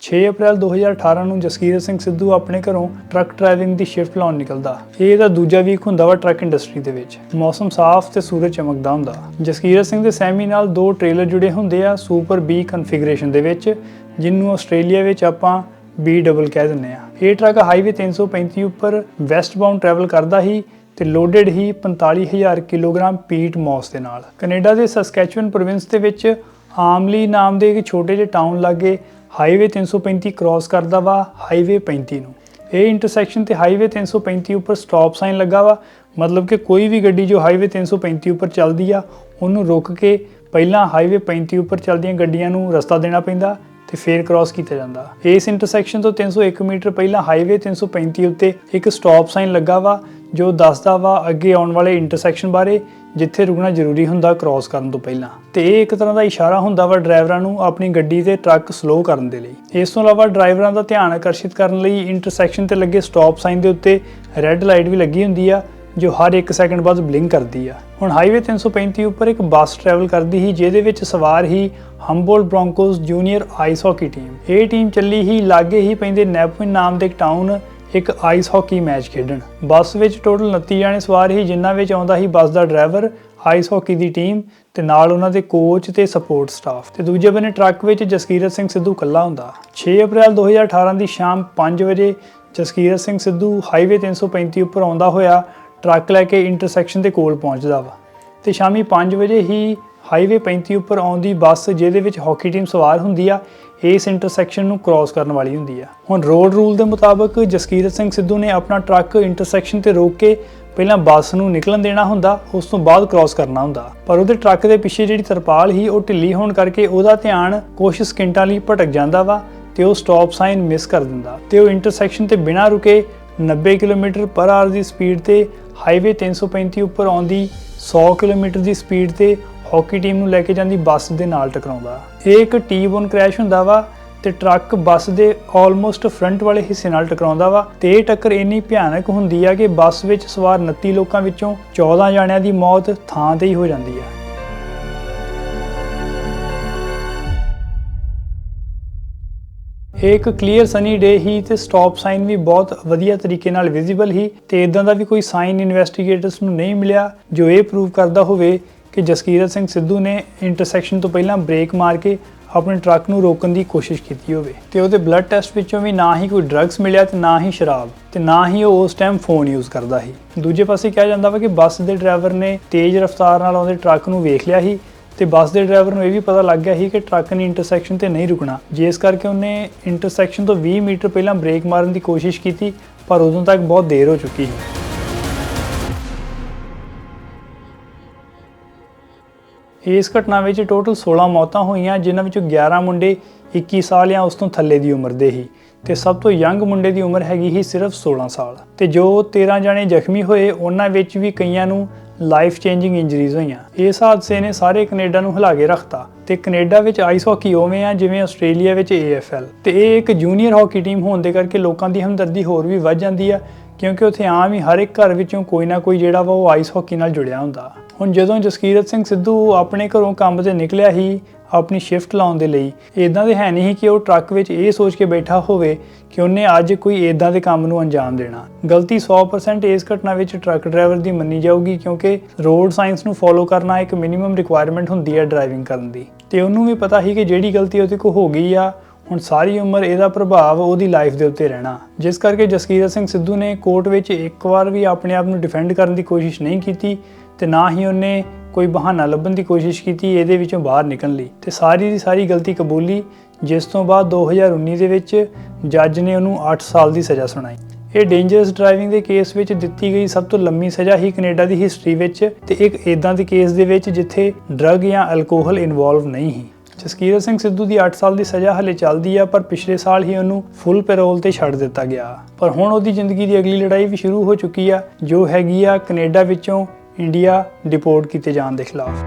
6 ਅਪ੍ਰੈਲ 2018 ਨੂੰ ਜਸਕੀਰਤ ਸਿੰਘ ਸਿੱਧੂ ਆਪਣੇ ਘਰੋਂ ਟਰੱਕ ਡਰਾਈਵਿੰਗ ਦੀ ਸ਼ਿਫਟ ਲਾਉਣ ਨਿਕਲਦਾ। ਇਹ ਇਹਦਾ ਦੂਜਾ ਵੀਕ ਹੁੰਦਾ ਵਾ ਟਰੱਕ ਇੰਡਸਟਰੀ ਦੇ ਵਿੱਚ। ਮੌਸਮ ਸਾਫ਼ ਤੇ ਸੂਰਜ ਚਮਕਦਾ ਹੁੰਦਾ। ਜਸਕੀਰਤ ਸਿੰਘ ਦੇ ਸੈਮੀ ਨਾਲ ਦੋ ਟ੍ਰੇਲਰ ਜੁੜੇ ਹੁੰਦੇ ਆ ਸੁਪਰ ਬੀ ਕਨਫੀਗਰੇਸ਼ਨ ਦੇ ਵਿੱਚ ਜਿਹਨੂੰ ਆਸਟ੍ਰੇਲੀਆ ਵਿੱਚ ਆਪਾਂ ਬੀ ਡਬਲ ਕਹਿ ਦਿੰਦੇ ਆ। ਇਹ ਟਰੱਕ ਹਾਈਵੇ 335 ਉੱਪਰ ਵੈਸਟ ਬਾਉਂਡ ਟਰੈਵਲ ਕਰਦਾ ਹੀ ਤੇ ਲੋਡਡ ਹੀ 45000 ਕਿਲੋਗ੍ਰਾਮ ਪੀਟ ਮੌਸ ਦੇ ਨਾਲ। ਕੈਨੇਡਾ ਦੇ ਸਸਕੈਚੁਅਨ ਪ੍ਰੋਵਿੰਸ ਦੇ ਵਿੱਚ ਆਮਲੀ ਨਾਮ ਦੇ ਇੱਕ ਛੋਟੇ ਜਿਹੇ ਟਾਊਨ ਲਾਗੇ ਹਾਈਵੇ 335 ਕ੍ਰਾਸ ਕਰਦਾ ਵਾ, ਹਾਈਵੇ 35 ਨੂੰ। ਇਹ ਇੰਟਰਸੈਕਸ਼ਨ ਤੇ ਹਾਈਵੇ 335 ਉੱਪਰ ਸਟਾਪ ਸਾਈਨ ਲੱਗਾ ਵਾ, ਮਤਲਬ ਕਿ ਕੋਈ ਵੀ ਗੱਡੀ ਜੋ ਹਾਈਵੇ 335 ਉੱਪਰ ਚੱਲਦੀ ਆ, ਉਹਨੂੰ ਰੁਕ ਕੇ ਪਹਿਲਾਂ ਹਾਈਵੇ 35 ਉੱਪਰ ਚੱਲਦੀਆਂ ਗੱਡੀਆਂ ਨੂੰ ਰਸਤਾ ਦੇਣਾ ਪੈਂਦਾ ਤੇ ਫੇਰ ਕ੍ਰਾਸ ਕੀਤਾ ਜਾਂਦਾ। ਇਸ ਇੰਟਰਸੈਕਸ਼ਨ ਤੋਂ 301 ਮੀਟਰ ਪਹਿਲਾਂ ਹਾਈਵੇ 335 ਉੱਤੇ ਇੱਕ ਸਟਾਪ ਸਾਈਨ ਲੱਗਾ ਵਾ, ਜੋ ਦੱਸਦਾ ਵਾ ਅੱਗੇ ਆਉਣ ਵਾਲੇ ਇੰਟਰਸੈਕਸ਼ਨ ਬਾਰੇ ਜਿੱਥੇ ਰੁਕਣਾ ਜ਼ਰੂਰੀ ਹੁੰਦਾ ਕ੍ਰਾਸ ਕਰਨ ਤੋਂ ਪਹਿਲਾਂ। ਤੇ ਇਹ ਇੱਕ ਤਰ੍ਹਾਂ ਦਾ ਇਸ਼ਾਰਾ ਹੁੰਦਾ ਵਾ ਡਰਾਈਵਰਾਂ ਨੂੰ ਆਪਣੀ ਗੱਡੀ ਤੇ ਟਰੱਕ ਸਲੋ ਕਰਨ ਦੇ ਲਈ। ਇਸ ਤੋਂ ਇਲਾਵਾ ਡਰਾਈਵਰਾਂ ਦਾ ਧਿਆਨ ਆਕਰਸ਼ਿਤ ਕਰਨ ਲਈ ਇੰਟਰਸੈਕਸ਼ਨ ਤੇ ਲੱਗੇ ਸਟਾਪ ਸਾਈਨ ਦੇ ਉੱਤੇ ਰੈੱਡ ਲਾਈਟ ਵੀ ਲੱਗੀ ਹੁੰਦੀ ਆ, ਜੋ ਹਰ 1 ਸੈਕਿੰਡ ਬਾਅਦ ਬਲਿੰਕ ਕਰਦੀ ਆ। ਹੁਣ ਹਾਈਵੇ 335 ਉੱਪਰ ਇੱਕ ਬੱਸ ਟਰੈਵਲ ਕਰਦੀ ਸੀ, ਜਿਹਦੇ ਵਿੱਚ ਸਵਾਰ ਹੀ Humboldt Broncos junior ice hockey team ਇਹ ਟੀਮ ਚੱਲੀ ਹੀ ਲਾਗੇ ਹੀ ਪੈਂਦੇ ਨੈਪਵਿਨ ਨਾਮ ਦੇ ਇੱਕ ਟਾਊਨ ਇੱਕ ਆਈਸ ਹਾਕੀ ਮੈਚ ਖੇਡਣ। ਬੱਸ ਵਿੱਚ ਟੋਟਲ 29 ਜਾਣੇ ਸਵਾਰ ਹੀ ਜਿਨ੍ਹਾਂ ਵਿੱਚ ਆਉਂਦਾ ਸੀ ਬੱਸ ਦਾ ਡਰਾਈਵਰ ਆਈਸ ਹਾਕੀ ਦੀ ਟੀਮ ਤੇ ਨਾਲ ਉਹਨਾਂ ਦੇ ਕੋਚ ਤੇ ਸਪੋਰਟ ਸਟਾਫ ਤੇ ਦੂਜੇ ਬੰਨੇ ਟਰੱਕ ਵਿੱਚ ਜਸਕੀਰਤ ਸਿੰਘ ਸਿੱਧੂ ਕੱਲਾ ਹੁੰਦਾ। 6 ਅਪ੍ਰੈਲ 2018 ਦੀ ਸ਼ਾਮ 5 ਵਜੇ ਜਸਕੀਰਤ ਸਿੰਘ ਸਿੱਧੂ ਹਾਈਵੇ 335 ਉੱਪਰ ਆਉਂਦਾ ਹੋਇਆ ਟਰੱਕ ਲੈ ਕੇ ਇੰਟਰਸੈਕਸ਼ਨ ਦੇ ਕੋਲ ਪਹੁੰਚਦਾ ਵਾ ਤੇ ਸ਼ਾਮੀ 5 ਵਜੇ ਹੀ ਹਾਈਵੇ 35 ਉੱਪਰ ਆਉਂਦੀ ਬੱਸ ਜਿਹਦੇ ਵਿੱਚ ਹਾਕੀ ਟੀਮ ਸਵਾਰ ਹੁੰਦੀ ਆ ਇਸ ਇੰਟਰਸੈਕਸ਼ਨ ਨੂੰ ਕ੍ਰਾਸ ਕਰਨ ਵਾਲੀ ਹੁੰਦੀ ਆ। ਹੁਣ ਰੋਡ ਰੂਲ ਦੇ ਮੁਤਾਬਕ ਜਸਕੀਰਤ ਸਿੰਘ ਸਿੱਧੂ ਨੇ ਆਪਣਾ ਟਰੱਕ ਇੰਟਰਸੈਕਸ਼ਨ ਤੇ ਰੋਕ ਕੇ ਪਹਿਲਾਂ ਬੱਸ ਨੂੰ ਨਿਕਲਣ ਦੇਣਾ ਹੁੰਦਾ, ਉਸ ਤੋਂ ਬਾਅਦ ਕ੍ਰਾਸ ਕਰਨਾ ਹੁੰਦਾ। ਪਰ ਉਹਦੇ ਟਰੱਕ ਦੇ ਪਿੱਛੇ ਜਿਹੜੀ ਤਰਪਾਲ ਸੀ, ਉਹ ਢਿੱਲੀ ਹੋਣ ਕਰਕੇ ਉਹਦਾ ਧਿਆਨ ਕੁਝ ਸਕਿੰਟਾਂ ਲਈ ਭਟਕ ਜਾਂਦਾ ਵਾ ਤੇ ਉਹ ਸਟਾਪ ਸਾਈਨ ਮਿਸ ਕਰ ਦਿੰਦਾ। ਤੇ ਉਹ ਇੰਟਰਸੈਕਸ਼ਨ ਤੇ ਬਿਨਾਂ ਰੁਕੇ 90 ਕਿਲੋਮੀਟਰ ਪਰ ਆਵਰ ਦੀ ਸਪੀਡ ਤੇ ਹਾਈਵੇ 335 ਉੱਪਰ ਆਉਂਦੀ 100 ਕਿਲੋਮੀਟਰ ਦੀ ਸਪੀਡ ਤੇ ਹਾਕੀ ਟੀਮ ਨੂੰ ਲੈ ਕੇ ਜਾਂਦੀ ਬੱਸ ਦੇ ਨਾਲ ਟਕਰਾਉਂਦਾ। ਇਹ ਇੱਕ ਟੀ-ਬੋਨ ਕ੍ਰੈਸ਼ ਹੁੰਦਾ ਵਾ ਤੇ ਟਰੱਕ ਬੱਸ ਦੇ ਆਲਮੋਸਟ ਫਰੰਟ ਵਾਲੇ ਹਿੱਸੇ ਨਾਲ ਟਕਰਾਉਂਦਾ ਵਾ ਤੇ ਇਹ ਟੱਕਰ ਇੰਨੀ ਭਿਆਨਕ ਹੁੰਦੀ ਆ ਕਿ ਬੱਸ ਵਿੱਚ ਸਵਾਰ 29 ਲੋਕਾਂ ਵਿੱਚੋਂ 14 ਜਾਣਿਆਂ ਦੀ ਮੌਤ ਥਾਂ ਤੇ ਹੀ ਹੋ ਜਾਂਦੀ ਆ। ਇਹ ਇੱਕ ਕਲੀਅਰ ਸਨੀ ਡੇ ਹੀ ਤੇ ਸਟਾਪ ਸਾਈਨ ਵੀ ਬਹੁਤ ਵਧੀਆ ਤਰੀਕੇ ਨਾਲ ਵਿਜ਼ੀਬਲ ਹੀ ਤੇ ਇਦਾਂ ਦਾ ਵੀ ਕੋਈ ਸਾਈਨ ਇਨਵੈਸਟੀਗੇਟਰਸ ਨੂੰ ਨਹੀਂ ਮਿਲਿਆ ਜੋ ਇਹ ਪ੍ਰੂਵ ਕਰਦਾ ਹੋਵੇ ਕਿ ਜਸਕੀਰਤ ਸਿੰਘ ਸਿੱਧੂ ਨੇ ਇੰਟਰਸੈਕਸ਼ਨ ਤੋਂ ਪਹਿਲਾਂ ਬ੍ਰੇਕ ਮਾਰ ਕੇ ਆਪਣੇ ਟਰੱਕ ਨੂੰ ਰੋਕਣ ਦੀ ਕੋਸ਼ਿਸ਼ ਕੀਤੀ ਹੋਵੇ ਤੇ ਉਹਦੇ ਬਲੱਡ ਟੈਸਟ ਵਿੱਚੋਂ ਵੀ ਨਾ ਹੀ ਕੋਈ ਡਰੱਗਸ ਮਿਲਿਆ ਤੇ ਨਾ ਹੀ ਸ਼ਰਾਬ ਤੇ ਨਾ ਹੀ ਉਹ ਉਸ ਟਾਈਮ ਫੋਨ ਯੂਜ਼ ਕਰਦਾ ਸੀ। ਦੂਜੇ ਪਾਸੇ ਕਿਹਾ ਜਾਂਦਾ ਵਾ ਕਿ ਬੱਸ ਦੇ ਡਰਾਈਵਰ ਨੇ ਤੇਜ਼ ਰਫ਼ਤਾਰ ਨਾਲ ਆਉਂਦੇ ਟਰੱਕ ਨੂੰ ਵੇਖ ਲਿਆ ਸੀ ਤੇ ਬੱਸ ਦੇ ਡਰਾਈਵਰ ਨੂੰ ਇਹ ਵੀ ਪਤਾ ਲੱਗ ਗਿਆ ਸੀ ਕਿ ਟਰੱਕ ਨੇ ਇੰਟਰਸੈਕਸ਼ਨ ਤੇ ਨਹੀਂ ਰੁਕਣਾ। ਜਿਸ ਕਰਕੇ ਉਹਨੇ ਇੰਟਰਸੈਕਸ਼ਨ ਤੋਂ 20 ਮੀਟਰ ਪਹਿਲਾਂ ਬ੍ਰੇਕ ਮਾਰਨ ਦੀ ਕੋਸ਼ਿਸ਼ ਕੀਤੀ, ਪਰ ਉਦੋਂ ਤੱਕ ਬਹੁਤ ਦੇਰ ਹੋ ਚੁੱਕੀ ਸੀ। ਇਸ ਘਟਨਾ ਵਿੱਚ ਟੋਟਲ 16 ਮੌਤਾਂ ਹੋਈਆਂ, ਜਿਨ੍ਹਾਂ ਵਿੱਚੋਂ 11 ਮੁੰਡੇ 21 ਸਾਲ ਜਾਂ ਉਸ ਤੋਂ ਥੱਲੇ ਦੀ ਉਮਰ ਦੇ ਸੀ ਤੇ ਸਭ ਤੋਂ ਯੰਗ ਮੁੰਡੇ ਦੀ ਉਮਰ ਹੈਗੀ ਸੀ ਸਿਰਫ 16 ਸਾਲ ਤੇ ਜੋ 13 ਜਣੇ ਜ਼ਖਮੀ ਹੋਏ, ਉਹਨਾਂ ਵਿੱਚ ਵੀ ਕਈਆਂ ਨੂੰ ਲਾਈਫ ਚੇਂਜਿੰਗ ਇੰਜਰੀਜ਼ ਹੋਈਆਂ। ਇਸ ਹਾਦਸੇ ਨੇ ਸਾਰੇ ਕੈਨੇਡਾ ਨੂੰ ਹਿਲਾ ਕੇ ਰੱਖਤਾ ਤੇ ਕੈਨੇਡਾ ਵਿੱਚ ਆਈਸ ਹਾਕੀ ਉਵੇਂ ਆ ਜਿਵੇਂ ਆਸਟ੍ਰੇਲੀਆ ਵਿੱਚ AFL ਤੇ ਇਹ ਇੱਕ ਜੂਨੀਅਰ ਹਾਕੀ ਟੀਮ ਹੋਣ ਦੇ ਕਰਕੇ ਲੋਕਾਂ ਦੀ ਹਮਦਰਦੀ ਹੋਰ ਵੀ ਵੱਧ ਜਾਂਦੀ ਆ, ਕਿਉਂਕਿ ਉੱਥੇ ਆਮ ਹੀ ਹਰ ਇੱਕ ਘਰ ਵਿੱਚੋਂ ਕੋਈ ਨਾ ਕੋਈ ਜਿਹੜਾ ਵਾ ਉਹ ਆਈਸ ਹਾਕੀ ਨਾਲ ਜੁੜਿਆ ਹੁੰਦਾ। ਹੁਣ ਜਦੋਂ ਜਸਕੀਰਤ ਸਿੰਘ ਸਿੱਧੂ ਆਪਣੇ ਘਰੋਂ ਕੰਮ ਤੇ ਨਿਕਲਿਆ ਹੀ ਆਪਣੀ ਸ਼ਿਫਟ ਲਾਉਣ ਦੇ ਲਈ ਇਦਾਂ ਦੇ ਹੈ ਨਹੀਂ ਕਿ ਉਹ ਟਰੱਕ ਵਿੱਚ ਇਹ ਸੋਚ ਕੇ ਬੈਠਾ ਹੋਵੇ ਕਿ ਉਹਨੇ ਅੱਜ ਕੋਈ ਇਦਾਂ ਦੇ ਕੰਮ ਨੂੰ ਅੰਜਾਮ ਦੇਣਾ। ਗਲਤੀ 100% ਇਸ ਘਟਨਾ ਵਿੱਚ ਟਰੱਕ ਡਰਾਈਵਰ ਦੀ ਮੰਨੀ ਜਾਊਗੀ ਕਿਉਂਕਿ ਰੋਡ ਸਾਇੰਸ ਨੂੰ ਫੋਲੋ ਕਰਨਾ ਇੱਕ ਮਿਨੀਮਮ ਰਿਕੁਆਇਰਮੈਂਟ ਹੁੰਦੀ ਹੈ ਡਰਾਈਵਿੰਗ ਕਰਨ ਦੀ। ਤੇ ਉਹਨੂੰ ਵੀ ਪਤਾ ਸੀ ਕਿ ਜਿਹੜੀ ਗਲਤੀ ਉਹਦੇ ਕੋਲ ਹੋ ਗਈ ਆ, ਹੁਣ ਸਾਰੀ ਉਮਰ ਇਹਦਾ ਪ੍ਰਭਾਵ ਉਹਦੀ ਲਾਈਫ ਦੇ ਉੱਤੇ ਰਹਿਣਾ। ਜਿਸ ਕਰਕੇ ਜਸਕੀਰਤ ਸਿੰਘ ਸਿੱਧੂ ਨੇ ਕੋਰਟ ਵਿੱਚ ਇੱਕ ਵਾਰ ਵੀ ਆਪਣੇ ਆਪ ਨੂੰ ਡਿਫੈਂਡ ਕਰਨ ਦੀ ਕੋਸ਼ਿਸ਼ ਨਹੀਂ ਕੀਤੀ ਤੇ ਨਾ ਹੀ ਉਹਨੇ ਕੋਈ ਬਹਾਨਾ ਲੱਭਣ ਦੀ ਕੋਸ਼ਿਸ਼ ਕੀਤੀ ਇਹਦੇ ਵਿੱਚੋਂ ਬਾਹਰ ਨਿਕਲਣ ਲਈ। ਤੇ ਸਾਰੀ ਦੀ ਸਾਰੀ ਗਲਤੀ ਕਬੂਲੀ, ਜਿਸ ਤੋਂ ਬਾਅਦ 2019 ਦੇ ਵਿੱਚ ਜੱਜ ਨੇ ਉਹਨੂੰ 8 ਸਾਲ ਦੀ ਸਜ਼ਾ ਸੁਣਾਈ। ਇਹ ਡੇਂਜਰਸ ਡਰਾਈਵਿੰਗ ਦੇ ਕੇਸ ਵਿੱਚ ਦਿੱਤੀ ਗਈ ਸਭ ਤੋਂ ਲੰਮੀ ਸਜ਼ਾ ਹੀ ਕੈਨੇਡਾ ਦੀ ਹਿਸਟਰੀ ਵਿੱਚ ਤੇ ਇੱਕ ਇਦਾਂ ਦੇ ਕੇਸ ਦੇ ਵਿੱਚ ਜਿੱਥੇ ਡਰੱਗ ਜਾਂ ਅਲਕੋਹਲ ਇਨਵੋਲਵ ਨਹੀਂ ਸੀ। ਜਸਕੀਰਤ ਸਿੰਘ ਸਿੱਧੂ ਦੀ 8 ਸਾਲ ਦੀ ਸਜ਼ਾ ਹਲੇ ਚੱਲਦੀ ਆ, ਪਰ ਪਿਛਲੇ ਸਾਲ ਹੀ ਉਹਨੂੰ ਫੁੱਲ ਪੈਰੋਲ ਤੇ ਛੱਡ ਦਿੱਤਾ ਗਿਆ। ਪਰ ਹੁਣ ਉਹਦੀ ਜ਼ਿੰਦਗੀ ਦੀ ਅਗਲੀ ਲੜਾਈ ਵੀ ਸ਼ੁਰੂ ਹੋ ਚੁੱਕੀ ਆ, ਜੋ ਹੈਗੀ ਆ ਕੈਨੇਡਾ ਵਿੱਚੋਂ ਇੰਡੀਆ ਡਿਪੋਰਟ ਕੀਤੇ ਜਾਣ ਦੇ ਖਿਲਾਫ।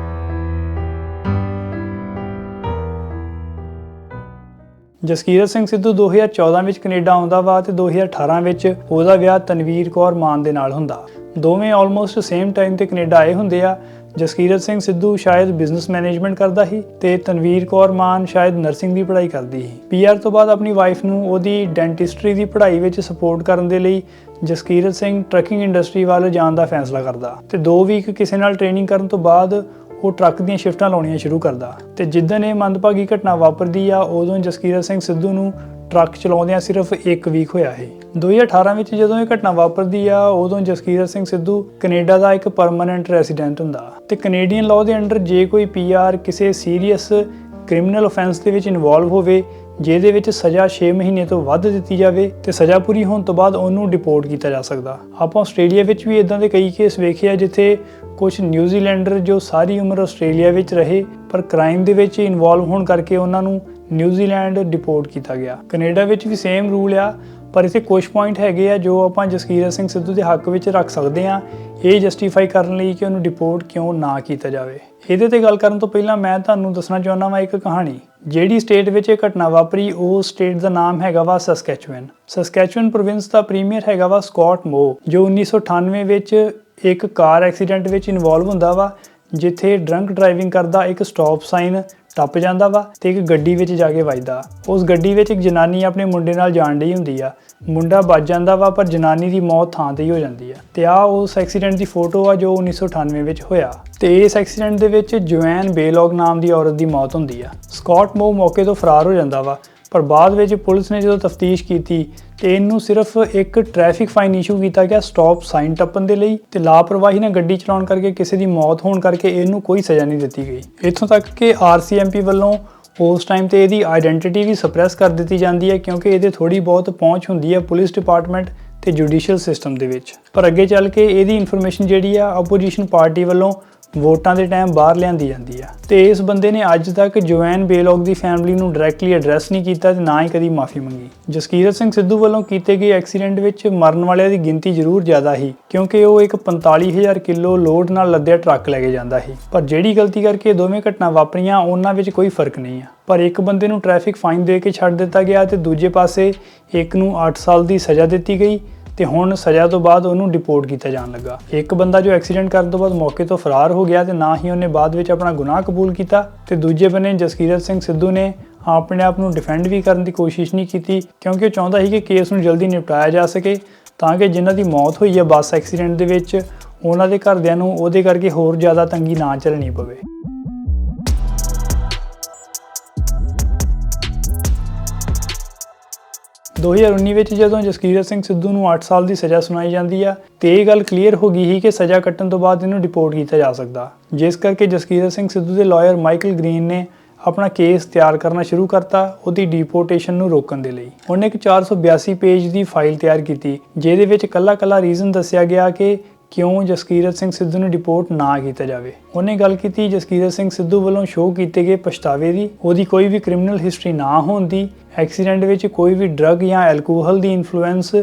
ਜਸਕੀਰਤ ਸਿੰਘ ਸਿੱਧੂ 2014 ਵਿੱਚ ਕੈਨੇਡਾ ਆਉਂਦਾ ਵਾ ਤੇ 2018 ਵਿੱਚ ਉਹਦਾ ਵਿਆਹ ਤਨਵੀਰ ਕੌਰ ਮਾਨ ਦੇ ਨਾਲ ਹੁੰਦਾ। ਦੋਵੇਂ ਆਲਮੋਸਟ ਸੇਮ ਟਾਈਮ ਤੇ ਕੈਨੇਡਾ ਆਏ ਹੁੰਦੇ ਆ ਜਸਕੀਰਤ ਸਿੰਘ ਸਿੱਧੂ ਸ਼ਾਇਦ ਬਿਜ਼ਨਸ ਮੈਨੇਜਮੈਂਟ ਕਰਦਾ ਸੀ ਤੇ ਤਨਵੀਰ ਕੌਰ ਮਾਨ ਸ਼ਾਇਦ ਨਰਸਿੰਗ ਦੀ ਪੜ੍ਹਾਈ ਕਰਦੀ ਸੀ। ਪੀਆਰ ਤੋਂ ਬਾਅਦ ਆਪਣੀ ਵਾਈਫ ਨੂੰ ਉਹਦੀ ਡੈਂਟਿਸਟਰੀ ਦੀ ਪੜ੍ਹਾਈ ਵਿੱਚ ਸਪੋਰਟ ਕਰਨ ਦੇ ਲਈ ਜਸਕੀਰਤ ਸਿੰਘ ਟਰੱਕਿੰਗ ਇੰਡਸਟਰੀ ਵੱਲ ਜਾਣ ਦਾ ਫੈਸਲਾ ਕਰਦਾ ਤੇ 2 ਵੀਕ ਕਿਸੇ ਨਾਲ ਟ੍ਰੇਨਿੰਗ ਕਰਨ ਤੋਂ ਬਾਅਦ ਉਹ ਟਰੱਕ ਦੀਆਂ ਸ਼ਿਫਟਾਂ ਲਾਉਣੀਆਂ ਸ਼ੁਰੂ ਕਰਦਾ ਤੇ ਜਿੱਦਣ ਇਹ ਮੰਦਭਾਗੀ ਘਟਨਾ ਵਾਪਰਦੀ ਆ, ਉਦੋਂ ਜਸਕੀਰਤ ਸਿੰਘ ਸਿੱਧੂ ਨੂੰ ਟਰੱਕ ਚਲਾਉਂਦਿਆਂ ਸਿਰਫ 1 ਵੀਕ ਹੋਇਆ ਸੀ। 2018 ਵਿੱਚ ਜਦੋਂ ਇਹ ਘਟਨਾ ਵਾਪਰਦੀ ਆ, ਉਦੋਂ ਜਸਕੀਰਤ ਸਿੰਘ ਸਿੱਧੂ ਕੈਨੇਡਾ ਦਾ ਇੱਕ ਪਰਮਨੈਂਟ ਰੈਜ਼ੀਡੈਂਟ ਹੁੰਦਾ। ਤੇ ਕੈਨੇਡੀਅਨ ਲਾਅ ਦੇ ਅੰਡਰ ਜੇ ਕੋਈ ਪੀਆਰ ਕਿਸੇ ਸੀਰੀਅਸ ਕ੍ਰਿਮੀਨਲ ਆਫੈਂਸ ਦੇ ਵਿੱਚ ਇਨਵੋਲਵ ਹੋਵੇ, ਜਿਹਦੇ ਵਿੱਚ ਸਜ਼ਾ 6 ਮਹੀਨੇ ਤੋਂ ਵੱਧ ਦਿੱਤੀ ਜਾਵੇ ਤੇ ਸਜ਼ਾ ਪੂਰੀ ਹੋਣ ਤੋਂ ਬਾਅਦ ਉਹਨੂੰ ਡਿਪੋਰਟ ਕੀਤਾ ਜਾ ਸਕਦਾ। ਆਪਾਂ ਆਸਟ੍ਰੇਲੀਆ ਵਿੱਚ ਵੀ ਇਦਾਂ ਦੇ ਕਈ ਕੇਸ ਵੇਖੇ ਆ, ਜਿੱਥੇ ਕੁਝ ਨਿਊਜ਼ੀਲੈਂਡਰ ਜੋ ਸਾਰੀ ਉਮਰ ਆਸਟ੍ਰੇਲੀਆ ਵਿੱਚ ਰਹੇ, ਪਰ ਕ੍ਰਾਈਮ ਦੇ ਵਿੱਚ ਇਨਵੋਲਵ ਹੋਣ ਕਰਕੇ ਉਹਨਾਂ ਨੂੰ ਨਿਊਜ਼ੀਲੈਂਡ ਡਿਪੋਰਟ ਕੀਤਾ ਗਿਆ। ਕੈਨੇਡਾ ਵਿੱਚ ਵੀ ਸੇਮ ਰੂਲ ਆ ਪਰ ਇਥੇ ਕੁਝ ਪੁਆਇੰਟ ਹੈਗੇ ਆ ਜੋ ਆਪਾਂ ਜਸਕੀਰਤ ਸਿੰਘ ਸਿੱਧੂ ਦੇ ਹੱਕ ਵਿੱਚ ਰੱਖ ਸਕਦੇ ਆ ਇਹ ਜਸਟੀਫਾਈ ਕਰਨ ਲਈ ਕਿ ਉਹਨੂੰ ਡਿਪੋਰਟ ਕਿਉਂ ਨਾ ਕੀਤਾ ਜਾਵੇ। ਇਹਦੇ ਤੇ ਗੱਲ ਕਰਨ ਤੋਂ ਪਹਿਲਾਂ ਮੈਂ ਤੁਹਾਨੂੰ ਦੱਸਣਾ ਚਾਹੁੰਦਾ ਹਾਂ ਇੱਕ ਕਹਾਣੀ। ਜਿਹੜੀ ਸਟੇਟ ਵਿੱਚ ਇਹ ਘਟਨਾ ਵਾਪਰੀ, ਉਹ ਸਟੇਟ ਦਾ ਨਾਮ ਹੈਗਾ ਵਾ ਸਸਕੈਚੁਅਨ ਸਸਕੈਚੁਅਨ ਪ੍ਰੋਵਿੰਸ ਦਾ ਪ੍ਰੀਮੀਅਰ ਹੈਗਾ ਵਾ ਸਕਾਟ ਮੋ ਜੋ 1998 ਵਿੱਚ ਇੱਕ ਕਾਰ ਐਕਸੀਡੈਂਟ ਵਿੱਚ ਇਨਵੋਲਵ ਹੁੰਦਾ ਵਾ, ਜਿੱਥੇ ਡਰੰਕ ਡਰਾਈਵਿੰਗ ਕਰਦਾ ਇੱਕ ਸਟਾਪ ਸਾਈਨ ਟੱਪ ਜਾਂਦਾ ਵਾ ਤੇ ਇੱਕ ਗੱਡੀ ਵਿੱਚ ਜਾ ਕੇ ਵੱਜਦਾ। ਉਸ ਗੱਡੀ ਵਿੱਚ ਇੱਕ ਜਨਾਨੀ ਆਪਣੇ ਮੁੰਡੇ ਨਾਲ ਜਾਣ ਡਈ ਹੁੰਦੀ ਆ। ਮੁੰਡਾ ਬਚ ਜਾਂਦਾ ਵਾ, ਪਰ ਜਨਾਨੀ ਦੀ ਮੌਤ ਥਾਂ ਤੇ ਹੀ ਹੋ ਜਾਂਦੀ ਆ। ਤੇ ਆ ਉਸ ਐਕਸੀਡੈਂਟ ਦੀ ਫੋਟੋ ਆ ਜੋ 1998 ਵਿੱਚ ਹੋਇਆ। ਤੇ ਇਸ ਐਕਸੀਡੈਂਟ ਦੇ ਵਿੱਚ ਜੋਐਨ ਬੇਲੌਗ ਨਾਮ ਦੀ ਔਰਤ ਦੀ ਮੌਤ ਹੁੰਦੀ ਆ। ਸਕਾਟ ਮੋ ਮੌਕੇ ਤੋਂ ਫਰਾਰ ਹੋ ਜਾਂਦਾ ਵਾ, ਪਰ ਬਾਅਦ ਵਿੱਚ ਪੁਲਿਸ ਨੇ ਜਦੋਂ ਤਫਤੀਸ਼ ਕੀਤੀ ਤੇ ਇਹਨੂੰ ਸਿਰਫ ਇੱਕ ਟ੍ਰੈਫਿਕ ਫਾਈਨ ਇਸ਼ੂ ਕੀਤਾ ਗਿਆ ਸਟਾਪ ਸਾਈਨ ਟੱਪਣ ਦੇ ਲਈ ਤੇ ਲਾਪਰਵਾਹੀ ਨਾਲ ਗੱਡੀ ਚਲਾਉਣ ਕਰਕੇ ਕਿਸੇ ਦੀ ਮੌਤ ਹੋਣ ਕਰਕੇ ਇਹਨੂੰ ਕੋਈ ਸਜ਼ਾ ਨਹੀਂ ਦਿੱਤੀ ਗਈ। ਇੱਥੋਂ ਤੱਕ ਕਿ ਆਰਸੀਐਮਪੀ ਵੱਲੋਂ ਉਸ ਟਾਈਮ ਤੇ ਇਹਦੀ ਆਇਡੈਂਟੀਟੀ ਵੀ ਸਪਰੈਸ ਕਰ ਦਿੱਤੀ ਜਾਂਦੀ ਹੈ ਕਿਉਂਕਿ ਇਹਦੇ ਥੋੜੀ ਬਹੁਤ ਪਹੁੰਚ ਹੁੰਦੀ ਹੈ ਪੁਲਿਸ ਡਿਪਾਰਟਮੈਂਟ ਤੇ ਜੁਡੀਸ਼ੀਅਲ ਸਿਸਟਮ ਦੇ ਵਿੱਚ। ਪਰ ਅੱਗੇ ਚੱਲ ਕੇ ਇਹਦੀ ਇਨਫੋਰਮੇਸ਼ਨ ਜਿਹੜੀ ਆ ਆਪੋਜੀਸ਼ਨ ਪਾਰਟੀ ਵੱਲੋਂ ਵੋਟਾਂ ਦੇ ਟਾਈਮ ਬਾਹਰ ਲਿਆਂਦੀ ਜਾਂਦੀ ਆ। ਤੇ ਇਸ ਬੰਦੇ ਨੇ ਅੱਜ ਤੱਕ ਜੋਐਨ ਬੇਲੌਗ ਦੀ ਫੈਮਿਲੀ ਨੂੰ ਡਾਇਰੈਕਟਲੀ ਐਡਰੈਸ ਨਹੀਂ ਕੀਤਾ ਤੇ ਨਾ ਹੀ ਕਦੀ ਮਾਫੀ ਮੰਗੀ। ਜਸਕੀਰਤ ਸਿੰਘ ਸਿੱਧੂ ਵੱਲੋਂ ਕੀਤੇ ਗਏ ਐਕਸੀਡੈਂਟ ਵਿੱਚ ਮਰਨ ਵਾਲਿਆਂ ਦੀ ਗਿਣਤੀ ਜ਼ਰੂਰ ਜ਼ਿਆਦਾ ਸੀ, ਕਿਉਂਕਿ ਉਹ ਇੱਕ 45000 ਕਿਲੋ ਲੋਡ ਨਾਲ ਲੱਦਿਆ ਟਰੱਕ ਲੈ ਕੇ ਜਾਂਦਾ ਸੀ। ਪਰ ਜਿਹੜੀ ਗਲਤੀ ਕਰਕੇ ਦੋਵੇਂ ਘਟਨਾ ਵਾਪਰੀਆਂ, ਉਹਨਾਂ ਵਿੱਚ ਕੋਈ ਫ਼ਰਕ ਨਹੀਂ ਆ। ਪਰ ਇੱਕ ਬੰਦੇ ਨੂੰ ਟ੍ਰੈਫਿਕ ਫਾਈਨ ਦੇ ਕੇ ਛੱਡ ਦਿੱਤਾ ਗਿਆ ਤੇ ਦੂਜੇ ਪਾਸੇ ਇੱਕ ਨੂੰ 8 ਸਾਲ ਦੀ ਸਜ਼ਾ ਦਿੱਤੀ ਗਈ ਤੇ ਹੁਣ ਸਜ਼ਾ ਤੋਂ ਬਾਅਦ ਉਹਨੂੰ ਡਿਪੋਰਟ ਕੀਤਾ ਜਾਣ ਲੱਗਾ। ਇੱਕ ਬੰਦਾ ਜੋ ਐਕਸੀਡੈਂਟ ਕਰਨ ਤੋਂ ਬਾਅਦ ਮੌਕੇ ਤੋਂ ਫਰਾਰ ਹੋ ਗਿਆ ਤੇ ਨਾ ਹੀ ਉਹਨੇ ਬਾਅਦ ਵਿੱਚ ਆਪਣਾ ਗੁਨਾਹ ਕਬੂਲ ਕੀਤਾ ਤੇ ਦੂਜੇ ਬੰਨੇ ਜਸਕੀਰਤ ਸਿੰਘ ਸਿੱਧੂ ਨੇ ਆਪਣੇ ਆਪ ਨੂੰ ਡਿਫੈਂਡ ਵੀ ਕਰਨ ਦੀ ਕੋਸ਼ਿਸ਼ ਨਹੀਂ ਕੀਤੀ, ਕਿਉਂਕਿ ਉਹ ਚਾਹੁੰਦਾ ਸੀ ਕਿ ਕੇਸ ਨੂੰ ਜਲਦੀ ਨਿਪਟਾਇਆ ਜਾ ਸਕੇ, ਤਾਂ ਕਿ ਜਿਨ੍ਹਾਂ ਦੀ ਮੌਤ ਹੋਈ ਹੈ ਬੱਸ ਐਕਸੀਡੈਂਟ ਦੇ ਵਿੱਚ, ਉਹਨਾਂ ਦੇ ਘਰਦਿਆਂ ਨੂੰ ਉਹਦੇ ਕਰਕੇ ਹੋਰ ਜ਼ਿਆਦਾ ਤੰਗੀ ਨਾ ਝੱਲਣੀ ਪਵੇ। ਦੋ ਹਜ਼ਾਰ ਉੱਨੀ ਵਿੱਚ ਜਦੋਂ ਜਸਕੀਰਤ ਸਿੰਘ ਸਿੱਧੂ ਨੂੰ 8 ਸਾਲ ਦੀ ਸਜ਼ਾ ਸੁਣਾਈ ਜਾਂਦੀ ਆ, ਤੇ ਇਹ ਗੱਲ ਕਲੀਅਰ ਹੋ ਗਈ ਸੀ ਕਿ ਸਜ਼ਾ ਕੱਟਣ ਤੋਂ ਬਾਅਦ ਇਹਨੂੰ ਡਿਪੋਰਟ ਕੀਤਾ ਜਾ ਸਕਦਾ। ਜਿਸ ਕਰਕੇ ਜਸਕੀਰਤ ਸਿੰਘ ਸਿੱਧੂ ਦੇ ਲਾਇਰ ਮਾਈਕਲ ਗ੍ਰੀਨ ਨੇ ਆਪਣਾ ਕੇਸ ਤਿਆਰ ਕਰਨਾ ਸ਼ੁਰੂ ਕਰਤਾ ਉਹਦੀ ਡਿਪੋਰਟੇਸ਼ਨ ਨੂੰ ਰੋਕਣ ਦੇ ਲਈ। ਉਹਨੇ ਇੱਕ 482 ਪੇਜ ਦੀ ਫਾਈਲ ਤਿਆਰ ਕੀਤੀ, ਜਿਹਦੇ ਵਿੱਚ ਕੱਲਾ-ਕੱਲਾ ਰੀਜ਼ਨ ਦੱਸਿਆ ਗਿਆ ਕਿ ਕਿਉਂ ਜਸਕੀਰਤ ਸਿੰਘ ਸਿੱਧੂ ਨੂੰ ਡਿਪੋਰਟ ਨਾ ਕੀਤਾ ਜਾਵੇ? ਉਹਨੇ ਗੱਲ ਕੀਤੀ, ਜਸਕੀਰਤ ਸਿੰਘ ਸਿੱਧੂ ਵੱਲੋਂ ਸ਼ੋਅ ਕੀਤੇ ਗਏ ਪਛਤਾਵੇ ਦੀ। ਉਹਦੀ ਕੋਈ ਵੀ ਕ੍ਰਿਮੀਨਲ ਹਿਸਟਰੀ ਨਾ ਹੋਣ ਦੀ ਐਕਸੀਡੈਂਟ ਵਿੱਚ ਕੋਈ ਵੀ ਡਰੱਗ ਜਾਂ ਐਲਕੋਹਲ ਦੀ ਇਨਫਲੂਐਂਸ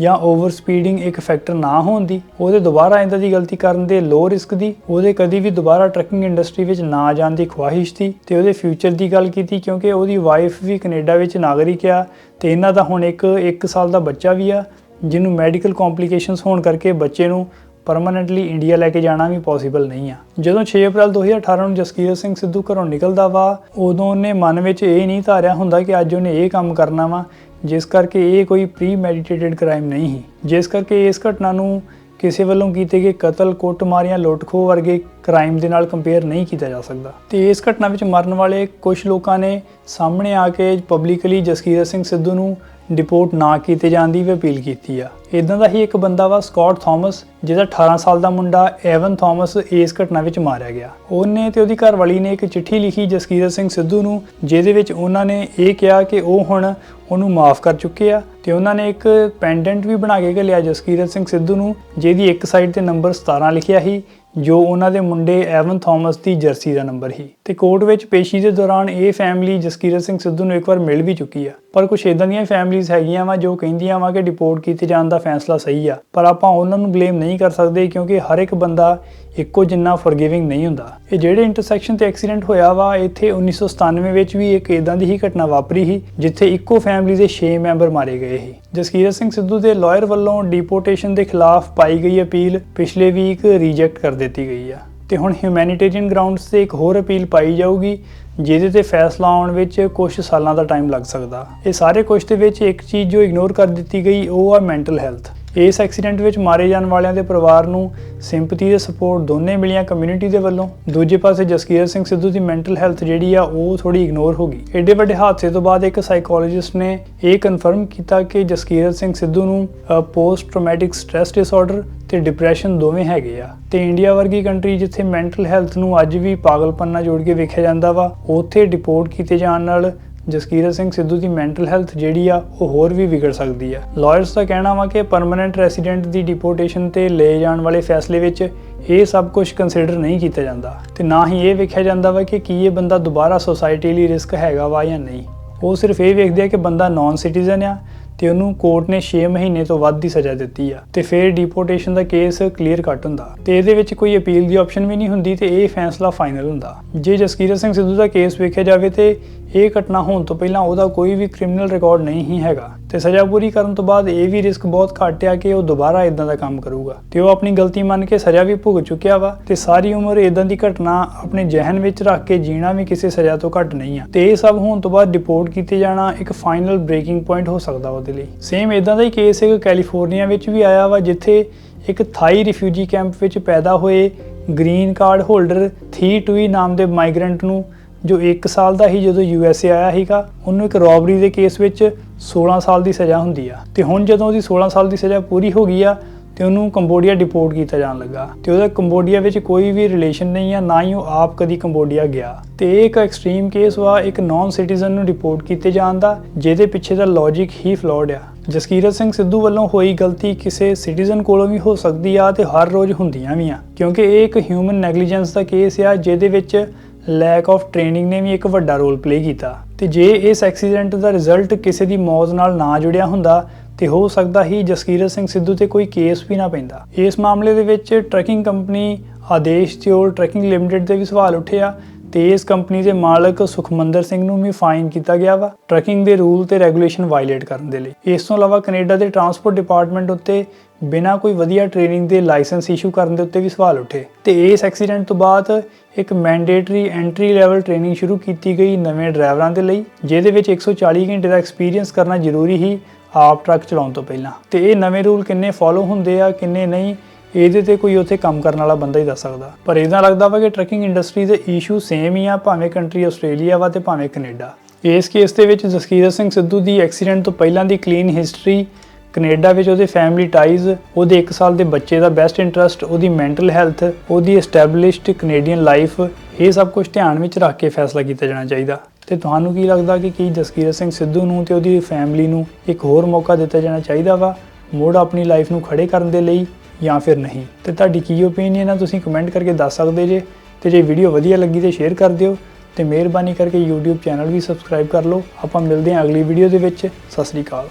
ਜਾਂ ਓਵਰ ਸਪੀਡਿੰਗ ਇੱਕ ਫੈਕਟਰ ਨਾ ਹੋਣ ਦੀ, ਉਹਦੇ ਦੁਬਾਰਾ ਇੰਦਾ ਦੀ ਗਲਤੀ ਕਰਨ ਦੇ ਲੋ ਰਿਸਕ ਦੀ, ਉਹਦੇ ਕਦੀ ਵੀ ਦੁਬਾਰਾ ਟਰੱਕਿੰਗ ਇੰਡਸਟਰੀ ਵਿੱਚ ਨਾ ਜਾਣ ਦੀ ਖੁਆਇਸ਼ ਦੀ ਤੇ ਉਹਦੇ ਫਿਊਚਰ ਦੀ ਗੱਲ ਕੀਤੀ ਕਿਉਂਕਿ ਉਹਦੀ ਵਾਈਫ ਵੀ ਕੈਨੇਡਾ ਵਿੱਚ ਨਾਗਰਿਕ ਆ ਤੇ ਇਹਨਾਂ ਦਾ ਹੁਣ ਇੱਕ 1 ਸਾਲ ਦਾ ਬੱਚਾ ਵੀ ਆ, ਜਿਹਨੂੰ ਮੈਡੀਕਲ ਕੰਪਲਿਕੇਸ਼ਨਸ ਹੋਣ ਕਰਕੇ ਬੱਚੇ ਨੂੰ ਪਰਮਨੈਂਟਲੀ ਇੰਡੀਆ ਲੈ ਕੇ ਜਾਣਾ ਵੀ ਪੋਸੀਬਲ ਨਹੀਂ ਆ। ਜਦੋਂ 6 ਅਪ੍ਰੈਲ 2018 ਨੂੰ ਜਸਕੀਰਤ ਸਿੰਘ ਸਿੱਧੂ ਘਰੋਂ ਨਿਕਲਦਾ ਵਾ, ਉਦੋਂ ਉਹਨੇ ਮਨ ਵਿੱਚ ਇਹ ਨਹੀਂ ਧਾਰਿਆ ਹੁੰਦਾ ਕਿ ਅੱਜ ਉਹਨੇ ਇਹ ਕੰਮ ਕਰਨਾ ਵਾ, ਜਿਸ ਕਰਕੇ ਇਹ ਕੋਈ ਪ੍ਰੀ ਮੈਡੀਟੇਟਿਡ ਕ੍ਰਾਈਮ ਨਹੀਂ ਸੀ। ਜਿਸ ਕਰਕੇ ਇਸ ਘਟਨਾ ਨੂੰ ਕਿਸੇ ਵੱਲੋਂ ਕੀਤੇ ਗਏ ਕਤਲ ਕੁੱਟਮਾਰ ਜਾਂ ਲੁੱਟਖੋ ਵਰਗੇ ਕ੍ਰਾਈਮ ਦੇ ਨਾਲ ਕੰਪੇਅਰ ਨਹੀਂ ਕੀਤਾ ਜਾ ਸਕਦਾ। ਤੇ ਇਸ ਘਟਨਾ ਵਿੱਚ ਮਰਨ ਵਾਲੇ ਕੁਝ ਲੋਕਾਂ ਨੇ ਸਾਹਮਣੇ ਆ ਕੇ ਪਬਲਿਕਲੀ ਜਸਕੀਰਤ ਸਿੰਘ ਸਿੱਧੂ ਨੂੰ ਡਿਪੋਰਟ ਨਾ ਕੀਤੇ ਜਾਣ ਦੀ ਵੀ ਅਪੀਲ ਕੀਤੀ ਆ। ਇਦਾਂ ਦਾ ਹੀ ਇੱਕ ਬੰਦਾ ਵਾ ਸਕਾਟ ਥਾਮਸ, ਜਿਹਦਾ 18 ਸਾਲ ਦਾ ਮੁੰਡਾ ਐਵਨ ਥਾਮਸ ਇਸ ਘਟਨਾ ਵਿੱਚ ਮਾਰਿਆ ਗਿਆ। ਉਹਨੇ ਤੇ ਉਹਦੀ ਘਰਵਾਲੀ ਨੇ ਇੱਕ ਚਿੱਠੀ ਲਿਖੀ ਜਸਕੀਰਤ ਸਿੰਘ ਸਿੱਧੂ ਨੂੰ, ਜਿਹਦੇ ਵਿੱਚ ਉਹਨਾਂ ਨੇ ਇਹ ਕਿਹਾ ਕਿ ਉਹ ਹੁਣ ਉਹਨੂੰ ਮਾਫ ਕਰ ਚੁੱਕੇ ਆ ਤੇ ਉਹਨਾਂ ਨੇ ਇੱਕ ਪੈਂਡੈਂਟ ਵੀ ਬਣਾ ਕੇ ਲਿਆ ਜਸਕੀਰਤ ਸਿੰਘ ਸਿੱਧੂ ਨੂੰ, ਜਿਹਦੀ ਇੱਕ ਸਾਈਡ ਤੇ ਨੰਬਰ 17 ਲਿਖਿਆ ਸੀ, ਜੋ ਉਹਨਾਂ ਦੇ ਮੁੰਡੇ ਐਵਨ ਥਾਮਸ ਦੀ ਜਰਸੀ ਦਾ ਨੰਬਰ ਸੀ। ਤੇ ਕੋਰਟ ਵਿੱਚ ਪੇਸ਼ੀ ਦੇ ਦੌਰਾਨ ਇਹ ਫੈਮਿਲੀ ਜਸਕੀਰਤ ਸਿੰਘ ਸਿੱਧੂ ਨੂੰ ਇੱਕ ਵਾਰ ਮਿਲ ਵੀ ਚੁੱਕੀ ਆ। ਪਰ ਕੁਝ ਇਦਾਂ ਦੀਆਂ ਫੈਮਿਲੀਆਂ ਹੈਗੀਆਂ ਵਾ ਜੋ ਕਹਿੰਦੀਆਂ ਵਾ ਕਿ ਡਿਪੋਰਟ ਕੀਤੇ ਜਾਣ ਦਾ ਫੈਸਲਾ ਸਹੀ ਆ, ਪਰ ਆਪਾਂ ਉਹਨਾਂ ਨੂੰ ਬਲੇਮ ਨਹੀਂ ਕਰ ਸਕਦੇ ਕਿਉਂਕਿ ਹਰ ਇੱਕ ਬੰਦਾ ਇੱਕੋ ਜਿੰਨਾ ਫੋਰਗਿਵਿੰਗ ਨਹੀਂ ਹੁੰਦਾ। ਇਹ ਜਿਹੜੇ ਇੰਟਰਸੈਕਸ਼ਨ ਤੇ ਐਕਸੀਡੈਂਟ ਹੋਇਆ ਵਾ, ਇੱਥੇ 1997 ਵਿੱਚ ਵੀ ਇੱਕ ਇਦਾਂ ਦੀ ਹੀ ਘਟਨਾ ਵਾਪਰੀ ਸੀ, ਜਿੱਥੇ ਇੱਕੋ ਫੈਮਿਲੀ ਦੇ 6 ਮੈਂਬਰ ਮਾਰੇ ਗਏ ਸੀ। ਜਸਕੀਰਤ ਸਿੰਘ ਸਿੱਧੂ ਦੇ ਲਾਇਰ ਵੱਲੋਂ ਡਿਪੋਰਟੇਸ਼ਨ ਦੇ ਖਿਲਾਫ ਪਾਈ ਗਈ ਅਪੀਲ ਪਿਛਲੇ ਵੀਕ ਰਿਜੈਕਟ ਕਰ ਦਿੱਤੀ ਗਈ ਆ। ਤੇ ਹੁਣ ਹਿਊਮੈਨਿਟੇਰੀਅਨ ਗਰਾਊਂਡਸ ਤੇ ਇੱਕ ਹੋਰ ਅਪੀਲ ਪਾਈ ਜਾਊਗੀ ਜਿਹਦੇ ਤੇ ਫੈਸਲਾ ਆਉਣ ਵਿੱਚ ਕੁਝ ਸਾਲਾਂ ਦਾ ਟਾਈਮ ਲੱਗ ਸਕਦਾ। ਇਹ ਸਾਰੇ ਕੁਝ ਦੇ ਵਿੱਚ ਇੱਕ ਚੀਜ਼ ਜੋ ਇਗਨੋਰ ਕਰ ਦਿੱਤੀ ਗਈ, ਉਹ ਆ ਮੈਂਟਲ ਹੈਲਥ ਇਸ ਐਕਸੀਡੈਂਟ ਵਿੱਚ ਮਾਰੇ ਜਾਣ ਵਾਲਿਆਂ ਦੇ ਪਰਿਵਾਰ ਨੂੰ ਸਿੰਪਥੀ ਤੇ ਸਪੋਰਟ ਦੋਨੇ ਮਿਲੀਆਂ ਕਮਿਊਨਿਟੀ ਦੇ ਵੱਲੋਂ। ਦੂਜੇ ਪਾਸੇ ਜਸਕੀਰ ਸਿੰਘ ਸਿੱਧੂ ਦੀ ਮੈਂਟਲ ਹੈਲਥ ਜਿਹੜੀ ਆ, ਉਹ ਥੋੜੀ ਇਗਨੋਰ ਹੋ ਗਈ। ਐਡੇ ਵੱਡੇ ਹਾਦਸੇ ਤੋਂ ਬਾਅਦ ਇੱਕ ਸਾਈਕੋਲੋਜਿਸਟ ਨੇ ਇਹ ਕਨਫਰਮ ਕੀਤਾ ਕਿ ਜਸਕੀਰ ਸਿੰਘ ਸਿੱਧੂ ਨੂੰ ਪੋਸਟ ਟਰਾਮੈਟਿਕ ਸਟ੍ਰੈਸ ਡਿਸਆਰਡਰ ਤੇ ਡਿਪਰੈਸ਼ਨ ਦੋਵੇਂ ਹੈਗੇ ਆ। ਤੇ ਇੰਡੀਆ ਵਰਗੀ ਕੰਟਰੀ ਜਿੱਥੇ ਮੈਂਟਲ ਹੈਲਥ ਨੂੰ ਅੱਜ ਵੀ ਪਾਗਲਪਨ ਨਾਲ ਜੋੜ ਕੇ ਵੇਖਿਆ ਜਾਂਦਾ ਵਾ, ਉੱਥੇ ਡਿਪੋਰਟ ਕੀਤੇ ਜਾਣ ਨਾਲ ਜਸਕੀਰਤ ਸਿੰਘ ਸਿੱਧੂ ਦੀ ਮੈਂਟਲ ਹੈਲਥ ਜਿਹੜੀ ਆ, ਉਹ ਹੋਰ ਵੀ ਵਿਗੜ ਸਕਦੀ ਆ। ਲਾਇਰਸ ਦਾ ਕਹਿਣਾ ਵਾ ਕਿ ਪਰਮਨੈਂਟ ਰੈਜ਼ੀਡੈਂਟ ਦੀ ਡਿਪੋਰਟੇਸ਼ਨ ਤੇ ਲਏ ਜਾਣ ਵਾਲੇ ਫੈਸਲੇ ਵਿੱਚ ਇਹ ਸਭ ਕੁਝ ਕੰਸੀਡਰ ਨਹੀਂ ਕੀਤਾ ਜਾਂਦਾ। ਤੇ ਨਾ ਹੀ ਇਹ ਵੇਖਿਆ ਜਾਂਦਾ ਵਾ ਕਿ ਕੀ ਇਹ ਬੰਦਾ ਦੁਬਾਰਾ ਸੋਸਾਇਟੀ ਲਈ ਰਿਸਕ ਹੈਗਾ ਵਾ ਜਾਂ ਨਹੀਂ। ਉਹ ਸਿਰਫ ਇਹ ਵੇਖਦੇ ਆ ਕਿ ਬੰਦਾ ਨਾਨ ਸਿਟੀਜ਼ਨ ਆ ਤੇ ਉਹਨੂੰ ਕੋਰਟ ਨੇ 6 ਮਹੀਨੇ ਤੋਂ ਵੱਧ ਦੀ ਸਜ਼ਾ ਦਿੱਤੀ ਆ ਤੇ ਫਿਰ ਡਿਪੋਰਟੇਸ਼ਨ ਦਾ ਕੇਸ ਕਲੀਅਰ ਕੱਟ ਹੁੰਦਾ। ਤੇ ਇਹਦੇ ਵਿੱਚ ਕੋਈ ਅਪੀਲ ਦੀ ਆਪਸ਼ਨ ਵੀ ਨਹੀਂ ਹੁੰਦੀ ਤੇ ਇਹ ਫੈਸਲਾ ਫਾਈਨਲ ਹੁੰਦਾ। ਜੇ ਜਸਕੀਰਤ ਸਿੰਘ ਸਿੱਧੂ ਦਾ ਕੇਸ ਵੇਖਿਆ ਜਾਵੇ ਤੇ ਇਹ ਘਟਨਾ ਹੋਣ ਤੋਂ ਪਹਿਲਾਂ ਉਹਦਾ ਕੋਈ ਵੀ ਕ੍ਰਿਮੀਨਲ ਰਿਕਾਰਡ ਨਹੀਂ ਹੀ ਹੈਗਾ ਤੇ ਸਜ਼ਾ ਪੂਰੀ ਕਰਨ ਤੋਂ ਬਾਅਦ ਇਹ ਵੀ ਰਿਸਕ ਬਹੁਤ ਘੱਟ ਆ ਕਿ ਉਹ ਦੁਬਾਰਾ ਇਦਾਂ ਦਾ ਕੰਮ ਕਰੂਗਾ। ਤੇ ਉਹ ਆਪਣੀ ਗਲਤੀ ਮੰਨ ਕੇ ਸਜ਼ਾ ਵੀ ਭੁਗ ਚੁੱਕਿਆ ਵਾ ਤੇ ਸਾਰੀ ਉਮਰ ਇਦਾਂ ਦੀ ਘਟਨਾ ਆਪਣੇ ਜ਼ਿਹਨ ਵਿੱਚ ਰੱਖ ਕੇ ਜੀਣਾ ਵੀ ਕਿਸੇ ਸਜ਼ਾ ਤੋਂ ਘੱਟ ਨਹੀਂ ਆ। ਤੇ ਇਹ ਸਭ ਹੋਣ ਤੋਂ ਬਾਅਦ ਡਿਪੋਰਟ ਕੀਤੇ ਜਾਣਾ ਇੱਕ ਫਾਈਨਲ ਬ੍ਰੇਕਿੰਗ ਪੁਆਇੰਟ ਹੋ ਸਕਦਾ ਉਹਦੇ ਲਈ। ਸੇਮ ਇਦਾਂ ਦਾ ਹੀ ਕੇਸ ਇੱਕ ਕੈਲੀਫੋਰਨੀਆ ਵਿੱਚ ਵੀ ਆਇਆ ਵਾ, ਜਿੱਥੇ ਇੱਕ ਥਾਈ ਰਿਫਿਊਜੀ ਕੈਂਪ ਵਿੱਚ ਪੈਦਾ ਹੋਏ ਗ੍ਰੀਨ ਕਾਰਡ ਹੋਲਡਰ ਥੀ ਟੂਈ ਨਾਮ ਦੇ ਮਾਈਗ੍ਰੈਂਟ ਨੂੰ ਜੋ 1 ਸਾਲ ਦਾ ਹੀ ਜਦੋਂ ਯੂ ਐਸ ਏ ਆਇਆ ਸੀਗਾ, ਉਹਨੂੰ ਇੱਕ ਰੋਬਰੀ ਦੇ ਕੇਸ ਵਿੱਚ 16 ਸਾਲ ਦੀ ਸਜ਼ਾ ਹੁੰਦੀ ਆ। ਤੇ ਹੁਣ ਜਦੋਂ ਉਹਦੀ 16 ਸਾਲ ਦੀ ਸਜ਼ਾ ਪੂਰੀ ਹੋ ਗਈ ਆ, ਤੇ ਉਹਨੂੰ ਕੰਬੋਡੀਆ ਡਿਪੋਰਟ ਕੀਤਾ ਜਾਣ ਲੱਗਾ। ਤੇ ਉਹਦਾ ਕੰਬੋਡੀਆ ਵਿੱਚ ਕੋਈ ਵੀ ਰਿਲੇਸ਼ਨ ਨਹੀਂ ਆ, ਨਾ ਹੀ ਉਹ ਆਪ ਕਦੀ ਕੰਬੋਡੀਆ ਗਿਆ। ਤੇ ਇਹ ਇੱਕ ਐਕਸਟ੍ਰੀਮ ਕੇਸ ਵਾ, ਇੱਕ ਨਾਨ ਸਿਟੀਜ਼ਨ ਨੂੰ ਡਿਪੋਰਟ ਕੀਤੇ ਜਾਣ ਦਾ, ਜਿਹਦੇ ਪਿੱਛੇ ਦਾ ਲੌਜੀਕ ਹੀ ਫਲੋਡ ਆ। ਜਸਕੀਰਤ ਸਿੰਘ ਸਿੱਧੂ ਵੱਲੋਂ ਹੋਈ ਗਲਤੀ ਕਿਸੇ ਸਿਟੀਜ਼ਨ ਕੋਲੋਂ ਵੀ ਹੋ ਸਕਦੀ ਆ, ਤੇ ਹਰ ਰੋਜ਼ ਹੁੰਦੀਆਂ ਵੀ ਆ। ਕਿਉਂਕਿ ਇਹ ਇੱਕ ਹਿਊਮਨ ਨੈਗਲੀਜੈਂਸ ਦਾ ਕੇਸ ਆ, ਜਿਹਦੇ ਵਿੱਚ ਲੈਕ ਆਫ ਟ੍ਰੇਨਿੰਗ ਨੇ ਵੀ ਇੱਕ ਵੱਡਾ ਰੋਲ ਪਲੇ ਕੀਤਾ। ਤੇ ਜੇ ਇਸ ਐਕਸੀਡੈਂਟ ਦਾ ਰਿਜ਼ਲਟ ਕਿਸੇ ਦੀ ਮੌਤ ਨਾਲ ਨਾ ਜੁੜਿਆ ਹੁੰਦਾ, ਤੇ ਹੋ ਸਕਦਾ ਹੀ ਜਸਕੀਰਤ ਸਿੰਘ ਸਿੱਧੂ ਤੇ ਕੋਈ ਕੇਸ ਵੀ ਨਾ ਪੈਂਦਾ। ਇਸ ਮਾਮਲੇ ਦੇ ਵਿੱਚ trucking company Adesh Deol trucking limited ਦੇ ਵੀ ਸਵਾਲ ਉੱਠੇ ਆ। ਤੇ ਇਸ ਕੰਪਨੀ ਦੇ ਮਾਲਕ ਸੁਖਮੰਦਰ ਸਿੰਘ ਨੂੰ ਵੀ ਫਾਈਨ ਕੀਤਾ ਗਿਆ ਵਾ। ਟਰੈਕਿੰਗ ਦੇ ਰੂਲ ਤੇ ਰੈਗੂਲੇਸ਼ਨ ਵਾਇਲੇਟ ਕਰਨ ਦੇ ਲਈ। ਇਸ ਤੋਂ ਇਲਾਵਾ ਕੈਨੇਡਾ ਦੇ ਟਰਾਂਸਪੋਰਟ ਡਿਪਾਰਟਮੈਂਟ ਉੱਤੇ ਬਿਨਾਂ ਕੋਈ ਵਧੀਆ ਟ੍ਰੇਨਿੰਗ ਦੇ ਲਾਇਸੈਂਸ ਇਸ਼ੂ ਕਰਨ ਦੇ ਉੱਤੇ ਵੀ ਸਵਾਲ ਉੱਠੇ। ਤੇ ਇਸ ਐਕਸੀਡੈਂਟ ਤੋਂ ਬਾਅਦ ਇੱਕ ਮੈਂਡੇਟਰੀ ਐਂਟਰੀ ਲੈਵਲ ਟ੍ਰੇਨਿੰਗ ਸ਼ੁਰੂ ਕੀਤੀ ਗਈ ਨਵੇਂ ਡਰਾਈਵਰਾਂ ਦੇ ਲਈ, ਜਿਹਦੇ ਵਿੱਚ 140 ਘੰਟੇ ਦਾ ਐਕਸਪੀਰੀਅੰਸ ਕਰਨਾ ਜ਼ਰੂਰੀ ਹੀ ਆਪ ਟਰੱਕ ਚਲਾਉਣ ਤੋਂ ਪਹਿਲਾਂ। ਤੇ ਇਹ ਨਵੇਂ ਰੂਲ ਕਿੰਨੇ ਫੋਲੋ ਹੁੰਦੇ ਆ, ਕਿੰਨੇ ਨਹੀਂ ਇਹਦੇ ਤੇ ਕੋਈ ਉੱਥੇ ਕੰਮ ਕਰਨ ਵਾਲਾ ਬੰਦਾ ਹੀ ਦੱਸ ਸਕਦਾ। ਪਰ ਇਦਾਂ ਲੱਗਦਾ ਵਾ ਕਿ ਟਰੈਕਿੰਗ ਇੰਡਸਟਰੀ ਦੇ ਇਸ਼ੂ ਸੇਮ ਹੀ ਆ, ਭਾਵੇਂ ਕੰਟਰੀ ਆਸਟ੍ਰੇਲੀਆ ਵਾ ਤੇ ਭਾਵੇਂ ਕੈਨੇਡਾ ਇਸ ਕੇਸ ਦੇ ਵਿੱਚ ਜਸਕੀਰਤ ਸਿੰਘ ਸਿੱਧੂ ਦੀ ਐਕਸੀਡੈਂਟ ਤੋਂ ਪਹਿਲਾਂ ਦੀ ਕਲੀਨ ਹਿਸਟਰੀ ਕੈਨੇਡਾ ਵਿੱਚ ਉਹਦੇ ਫੈਮਿਲੀ ਟਾਈਜ਼ ਉਹਦੇ 1 ਸਾਲ ਦੇ ਬੱਚੇ ਦਾ ਬੈਸਟ ਇੰਟਰਸਟ ਉਹਦੀ ਮੈਂਟਲ ਹੈਲਥ ਉਹਦੀ ਐਸਟੈਬਲਿਸ਼ਡ ਕੈਨੇਡੀਅਨ ਲਾਈਫ ਇਹ ਸਭ ਕੁਝ ਧਿਆਨ ਵਿੱਚ ਰੱਖ ਕੇ ਫੈਸਲਾ ਕੀਤਾ ਜਾਣਾ ਚਾਹੀਦਾ। ਤੇ ਤੁਹਾਨੂੰ ਕੀ ਲੱਗਦਾ ਕਿ ਕੀ ਜਸਕੀਰਤ ਸਿੰਘ ਸਿੱਧੂ ਨੂੰ ਤੇ ਉਹਦੀ ਫੈਮਿਲੀ ਨੂੰ ਇੱਕ ਹੋਰ ਮੌਕਾ ਦਿੱਤਾ ਜਾਣਾ ਚਾਹੀਦਾ ਵਾ? ਮੋੜ ਆਪਣੀ ਲਾਈਫ ਨੂੰ ਖੜੇ ਕਰਨ ਦੇ ਲਈ ਜਾਂ ਫਿਰ ਨਹੀਂ? ਤੇ ਤੁਹਾਡੀ ਕੀ ਓਪੀਨੀਅਨ ਹੈ ਤੁਸੀਂ ਕਮੈਂਟ ਕਰਕੇ ਦੱਸ ਸਕਦੇ ਜੇ। ਤੇ ਜੇ ਵੀਡੀਓ ਵਧੀਆ ਲੱਗੀ ਤੇ ਸ਼ੇਅਰ ਕਰ ਦਿਓ। ਤੇ ਮਿਹਰਬਾਨੀ ਕਰਕੇ YouTube ਚੈਨਲ ਵੀ ਸਬਸਕ੍ਰਾਈਬ ਕਰ ਲਓ। ਆਪਾਂ ਮਿਲਦੇ ਹਾਂ ਅਗਲੀ ਵੀਡੀਓ ਦੇ ਵਿੱਚ। ਸਤਿ ਸ੍ਰੀ ਅਕਾਲ।